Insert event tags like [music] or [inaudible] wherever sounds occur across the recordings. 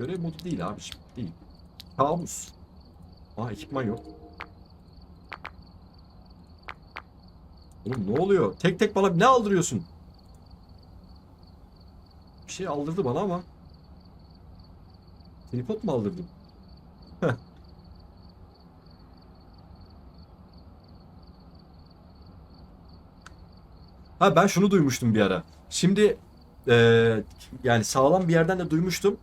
Görev modu değil abi. Değil. Kabus. Aa ekipman yok. Oğlum ne oluyor? Tek tek bana ne aldırıyorsun? Bir şey aldırdı bana ama. Tripod mu aldırdın? Heh. Ha ben şunu duymuştum bir ara. Şimdi eee, yani sağlam bir yerden de duymuştum.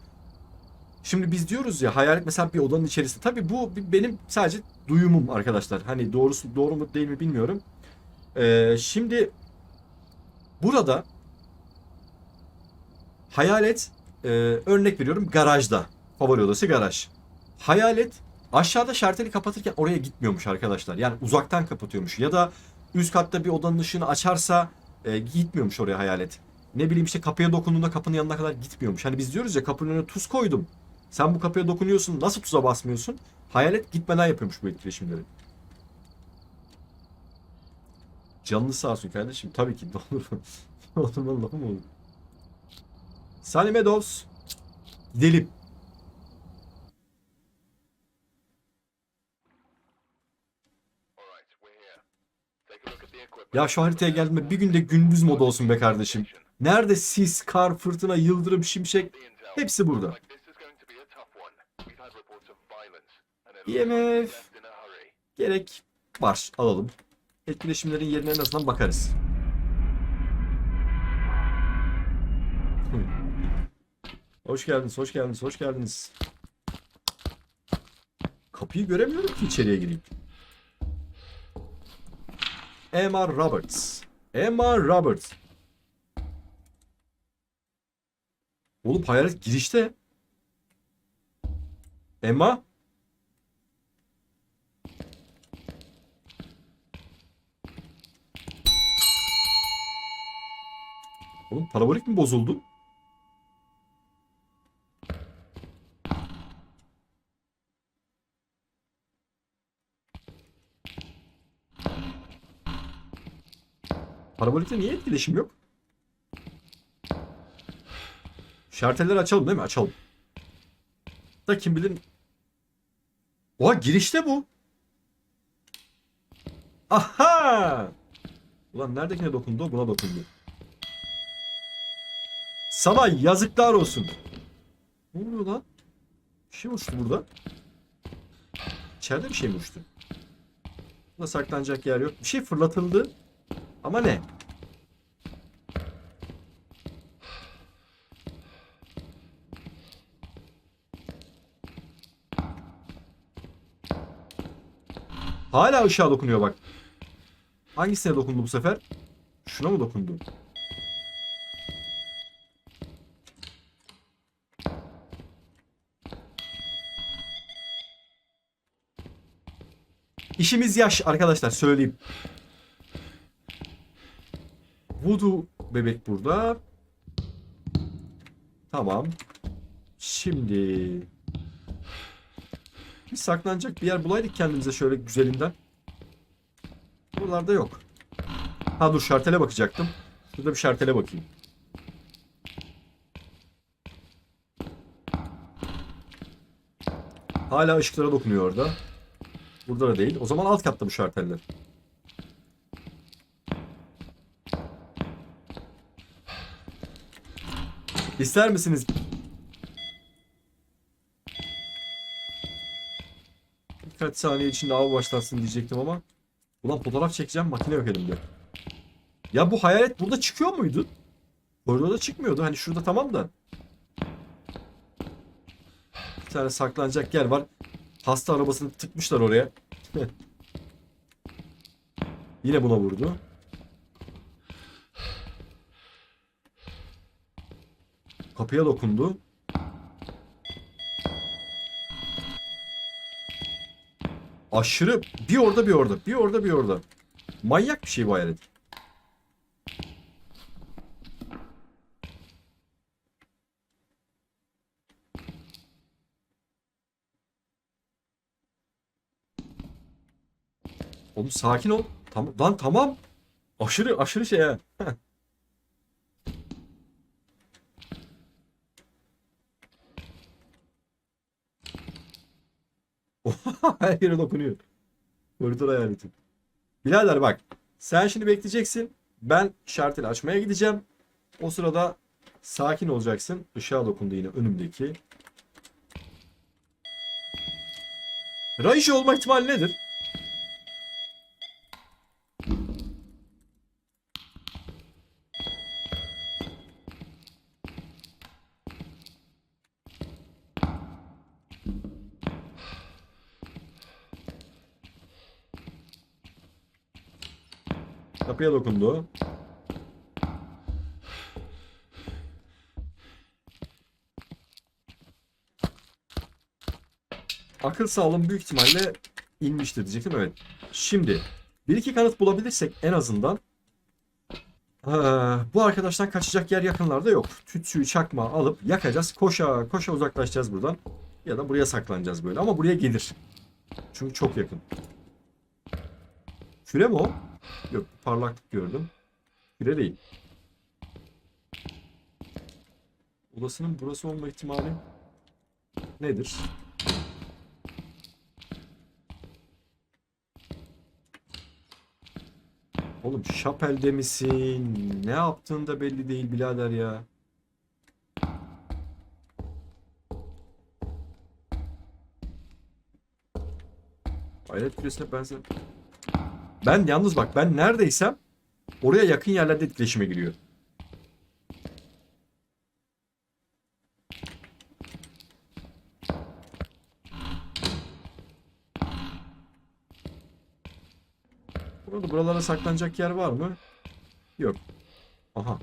Şimdi biz diyoruz ya hayalet mesela bir odanın içerisinde. Tabii bu benim sadece duyumum arkadaşlar. Hani doğrusu doğru mu değil mi bilmiyorum. Eee, şimdi burada hayalet eee, örnek veriyorum garajda. Favori odası garaj. Hayalet aşağıda şarteli kapatırken oraya gitmiyormuş arkadaşlar. Yani uzaktan kapatıyormuş. Ya da üst katta bir odanın ışığını açarsa e, gitmiyormuş oraya hayalet. Ne bileyim işte kapıya dokunduğunda kapının yanına kadar gitmiyormuş. Hani biz diyoruz ya kapının önüne tuz koydum. Sen bu kapıya dokunuyorsun. Nasıl tuza basmıyorsun? Hayalet gitmeden yapıyormuş bu etkileşimleri. Canınız sağ olsun kardeşim. Tabii ki olur. Lan [laughs] lafı mı olur? Sunny Meadows. Gidelim. Ya şu haritaya geldiğimde bir günde gündüz modu olsun be kardeşim. Nerede sis, kar, fırtına, yıldırım, şimşek hepsi burada. IMF gerek var alalım. Etkileşimlerin yerine en azından bakarız. Hoş geldiniz, hoş geldiniz, hoş geldiniz. Kapıyı göremiyorum ki içeriye gireyim. Emma Roberts. Emma Roberts. Oğlum hayalet girişte. Emma? Oğlum parabolik mi bozuldu? Parabolikte niye etkileşim yok? Şartelleri açalım değil mi? Açalım. Da kim bilir... Oha girişte bu. Aha! Ulan neredekine dokundu? Buna dokundu. Sana yazıklar olsun. Ne oluyor lan? Bir şey mi uçtu burada? İçeride bir şey mi uçtu? Burada saklanacak yer yok. Bir şey fırlatıldı. Ama ne? Hala ışığa dokunuyor bak. Hangisine dokundu bu sefer? Şuna mı dokundu? İşimiz yaş arkadaşlar söyleyeyim. Voodoo bebek burada. Tamam. Şimdi bir saklanacak bir yer bulaydık kendimize şöyle güzelinden. Buralarda yok. Ha dur şartele bakacaktım. Şurada bir şartele bakayım. Hala ışıklara dokunuyor orada. Burada da değil. O zaman alt katta bu şarteller. İster misiniz? Birkaç saniye içinde av başlansın diyecektim ama. Ulan fotoğraf çekeceğim makine yok elimde. Ya bu hayalet burada çıkıyor muydu? Koridorda çıkmıyordu. Hani şurada tamam da. Bir tane saklanacak yer var. Hasta arabasını tıkmışlar oraya. [laughs] Yine buna vurdu. Kapıya dokundu. Aşırı bir orada bir orada bir orada bir orada. Manyak bir şey bu hayalet. Oğlum sakin ol. Tamam lan tamam. Aşırı aşırı şey ha. [laughs] Her yere dokunuyor. Koridor hayaletim. Birader bak. Sen şimdi bekleyeceksin. Ben şarteli açmaya gideceğim. O sırada sakin olacaksın. Işığa dokundu yine önümdeki. Raishi olma ihtimali nedir? Kapıya dokundu. Akıl sağlığım büyük ihtimalle inmiştir diyecektim. Evet. Şimdi bir iki kanıt bulabilirsek en azından eee, bu arkadaştan kaçacak yer yakınlarda yok. Tütsüyü çakma alıp yakacağız. Koşa koşa uzaklaşacağız buradan. Ya da buraya saklanacağız böyle. Ama buraya gelir. Çünkü çok yakın. Küre mi o? Yok parlaklık gördüm. Küre değil. Odasının burası olma ihtimali nedir? Oğlum şapelde misin? Ne yaptığın da belli değil birader ya. Hayret küresine benzer. Ben yalnız bak ben neredeysem oraya yakın yerlerde etkileşime giriyor. Burada buralara saklanacak yer var mı? Yok. Aha.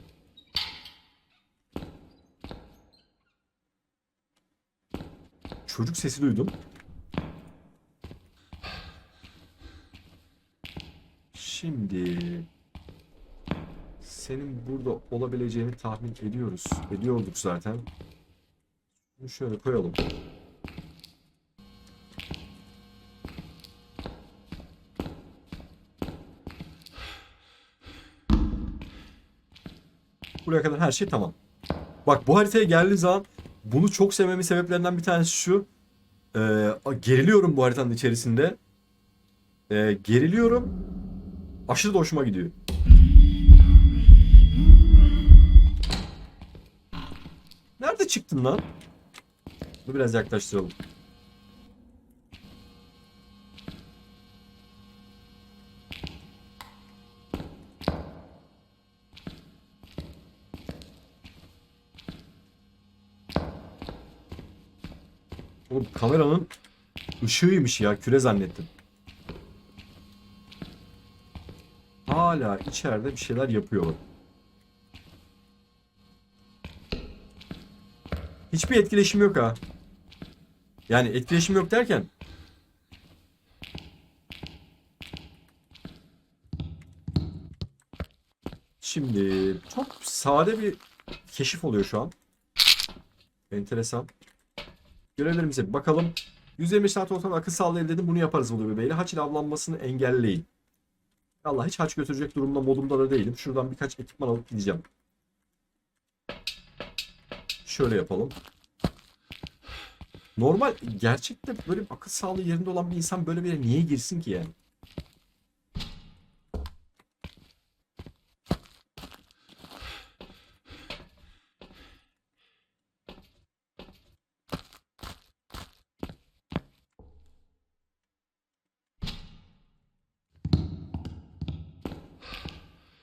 Çocuk sesi duydum. Şimdi senin burada olabileceğini tahmin ediyoruz. Ediyorduk zaten. Bunu şöyle koyalım. Buraya kadar her şey tamam. Bak bu haritaya geldiği zaman bunu çok sevmemin sebeplerinden bir tanesi şu. Ee, geriliyorum bu haritanın içerisinde. Ee, geriliyorum. Aşırı da hoşuma gidiyor. Nerede çıktın lan? Bunu biraz yaklaştıralım. Oğlum kameranın ışığıymış ya. Küre zannettim. Hala içeride bir şeyler yapıyor. Hiçbir etkileşim yok ha. Yani etkileşim yok derken Şimdi çok sade bir keşif oluyor şu an. Enteresan. Görevlerimize bakalım. 120 saat ortalama akıl sağlığı dedim. Bunu yaparız Budur bebeğiyle. Haç ile avlanmasını engelleyin. Allah hiç haç götürecek durumda modumda da değilim. Şuradan birkaç ekipman alıp gideceğim. Şöyle yapalım. Normal gerçekte böyle akıl sağlığı yerinde olan bir insan böyle bir yere niye girsin ki yani?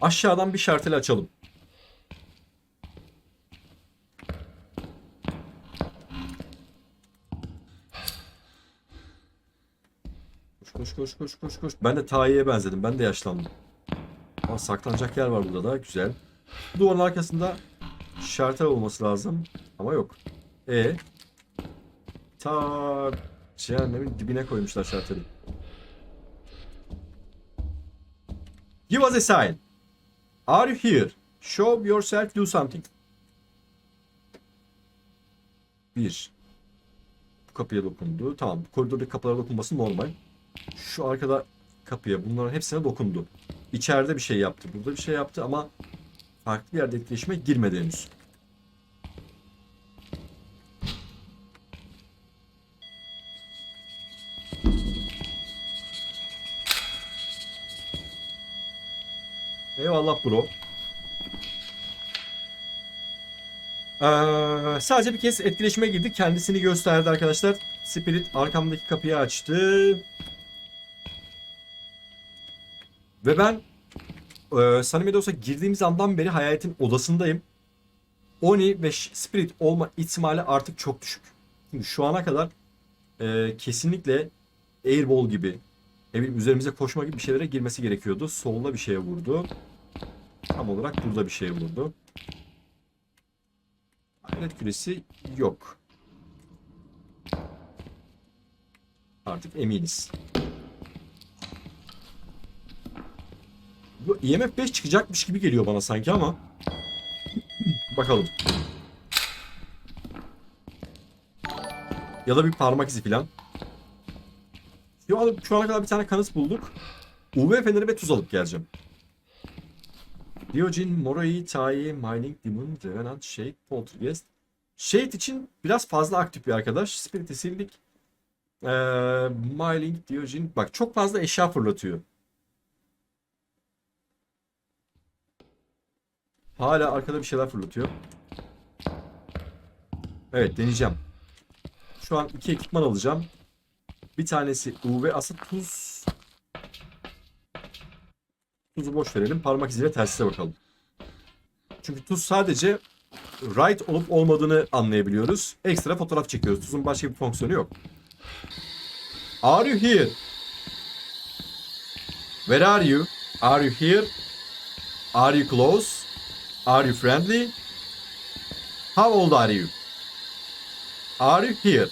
Aşağıdan bir şartel açalım. Koş koş koş koş koş koş. Ben de Tayi'ye benzedim. Ben de yaşlandım. Aa, saklanacak yer var burada da. Güzel. Bu duvarın arkasında şartel olması lazım. Ama yok. E ta cehennemin dibine koymuşlar şarteli. Give us a sign. Are you here? Show yourself, do something. Bir. Bu kapıya dokundu. Tamam. Koridordaki kapılara dokunması normal. Şu arkada kapıya bunların hepsine dokundu. İçeride bir şey yaptı. Burada bir şey yaptı ama farklı yerde etkileşime girmedi henüz. Eyvallah bro. Ee, sadece bir kez etkileşime girdik. Kendisini gösterdi arkadaşlar. Spirit arkamdaki kapıyı açtı. Ve ben e, Sunny Meadows'a girdiğimiz andan beri hayaletin odasındayım. Oni ve Spirit olma ihtimali artık çok düşük. Şimdi şu ana kadar e, kesinlikle Airball gibi üzerimize koşma gibi bir şeylere girmesi gerekiyordu. Soluna bir şeye vurdu. Tam olarak burada bir şeye vurdu. Hayalet küresi yok. Artık eminiz. Bu IMF 5 çıkacakmış gibi geliyor bana sanki ama. Bakalım. Ya da bir parmak izi falan. Şu, an, şu ana kadar bir tane kanıt bulduk. UV feneri ve tuz alıp geleceğim. Diogene, Moroi, Tai, Mining, Demon, Revenant, Shade, Poltergeist. Shade için biraz fazla aktif bir arkadaş. Spirit'i sildik. Ee, Mining, Diogene. Bak çok fazla eşya fırlatıyor. Hala arkada bir şeyler fırlatıyor. Evet deneyeceğim. Şu an iki ekipman alacağım. Bir tanesi UV aslında tuz. Tuzu boş verelim. Parmak iziyle telsize bakalım. Çünkü tuz sadece right olup olmadığını anlayabiliyoruz. Ekstra fotoğraf çekiyoruz. Tuzun başka bir fonksiyonu yok. Are you here? Where are you? Are you here? Are you close? Are you friendly? How old are you? Are you here?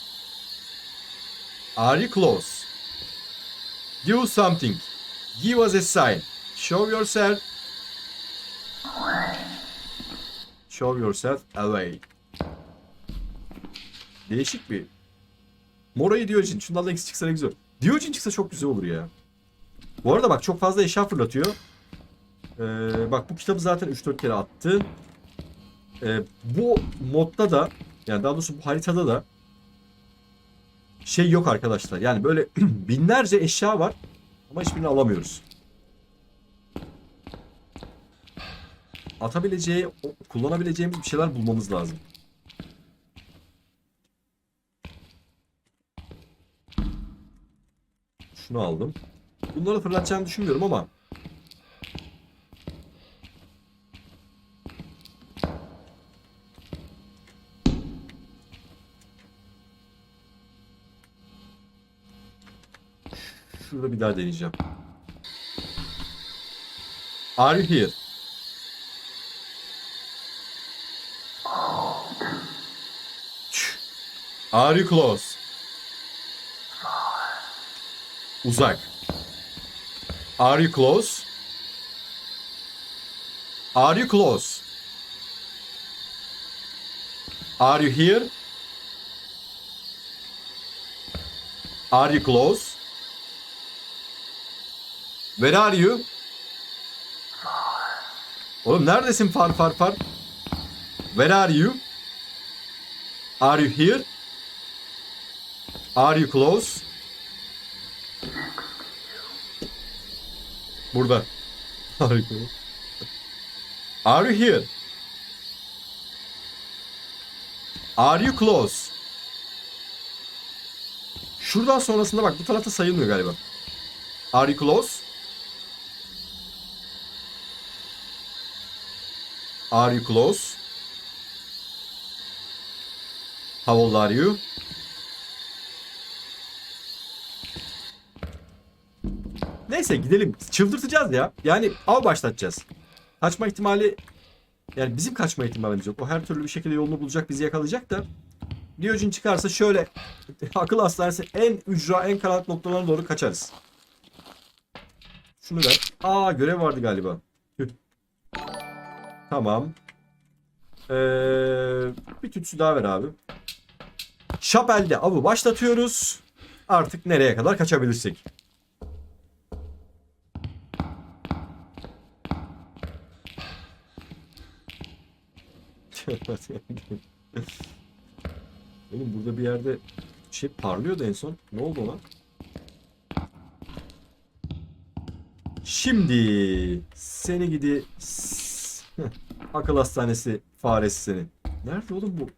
Are you close? Do something. Give us a sign. Show yourself. Show yourself away. Değişik bir. Mora'yı Diyojen. Şundan da eksi çıksa ne güzel. Diyojen çıksa çok güzel olur ya. Bu arada bak çok fazla eşya fırlatıyor. Ee, bak bu kitabı zaten 3-4 kere attı. Ee, bu modda da yani daha doğrusu bu haritada da şey yok arkadaşlar. Yani böyle [clears throat] binlerce eşya var ama hiçbirini alamıyoruz. Atabileceği, kullanabileceğimiz bir şeyler bulmamız lazım. Şunu aldım. Bunları fırlatacağımı düşünmüyorum ama Şurada bir daha deneyeceğim. Are you here? Are you close? Uzak. Are you close? Are you close? Are you here? Are you close? Where are you? Oğlum neredesin far far far? Where are you? Are you here? Are you close? Burada. [laughs] Are you? Are you here? Are you close? Şuradan sonrasında bak bu tarafta sayılmıyor galiba. Are you close? Are you close? How old are you? Neyse gidelim. Çıldırtacağız ya. Yani av başlatacağız. Kaçma ihtimali yani bizim kaçma ihtimalimiz yok. O her türlü bir şekilde yolunu bulacak, bizi yakalayacak da Diyojen çıkarsa şöyle [laughs] akıl hastanesi en ücra, en karanlık noktalarına doğru kaçarız. Şunu ver. Aa görev vardı galiba. Tamam. Ee, bir tütsü daha ver abi. Şapelde avı başlatıyoruz. Artık nereye kadar kaçabilirsek. [laughs] Oğlum burada bir yerde şey parlıyordu en son. Ne oldu ona? Şimdi seni gidi [laughs] akıl hastanesi faresi seni. Nerede oğlum bu?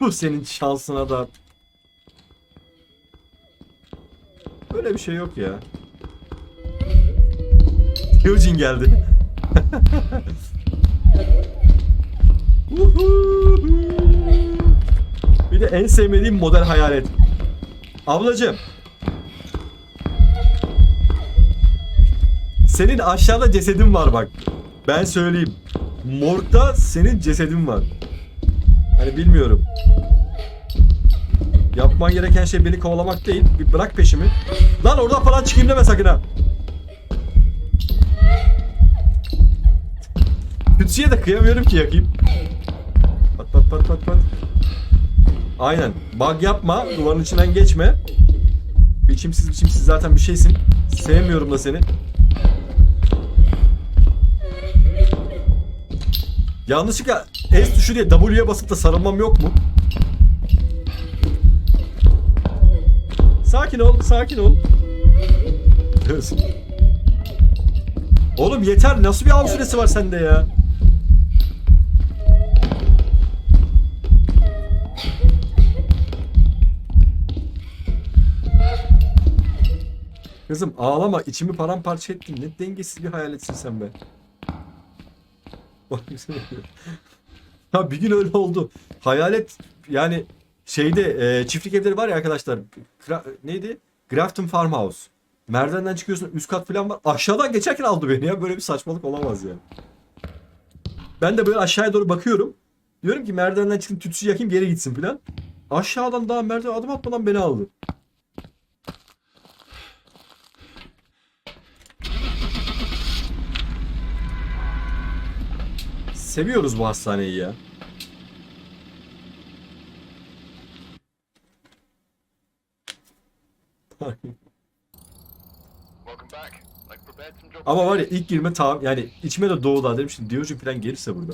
Bu senin şansına da. Böyle bir şey yok ya. Eugene geldi. bir de en sevmediğim model hayalet. Ablacığım. Senin aşağıda cesedin var bak. Ben söyleyeyim. Morgda senin cesedin var. Hani bilmiyorum. Yapman gereken şey beni kovalamak değil. Bir bırak peşimi. Lan oradan falan çıkayım deme sakın ha. Tütsüye de kıyamıyorum ki yakayım. Pat pat pat pat pat. Aynen. Bug yapma. Duvarın içinden geçme. Biçimsiz biçimsiz zaten bir şeysin. Sevmiyorum da seni. Yanlışlıkla S tuşu diye W'ye basıp da sarılmam yok mu? Sakin ol, sakin ol. Oğlum yeter. Nasıl bir av süresi var sende ya? Kızım ağlama. içimi paramparça ettin. Ne dengesiz bir hayaletsin sen be. Ha bir gün öyle oldu. Hayalet yani şeyde e, çiftlik evleri var ya arkadaşlar. Gra- neydi? Grafton Farmhouse. Merdivenden çıkıyorsun üst kat falan var. Aşağıdan geçerken aldı beni ya. Böyle bir saçmalık olamaz ya. Ben de böyle aşağıya doğru bakıyorum. Diyorum ki merdivenden çıktım tütsü yakayım geri gitsin falan. Aşağıdan daha merdiven adım atmadan beni aldı. Seviyoruz bu hastaneyi ya. Ama var ya ilk girme tamam yani içime de doğdu dedim şimdi Diyojen falan gelirse burada.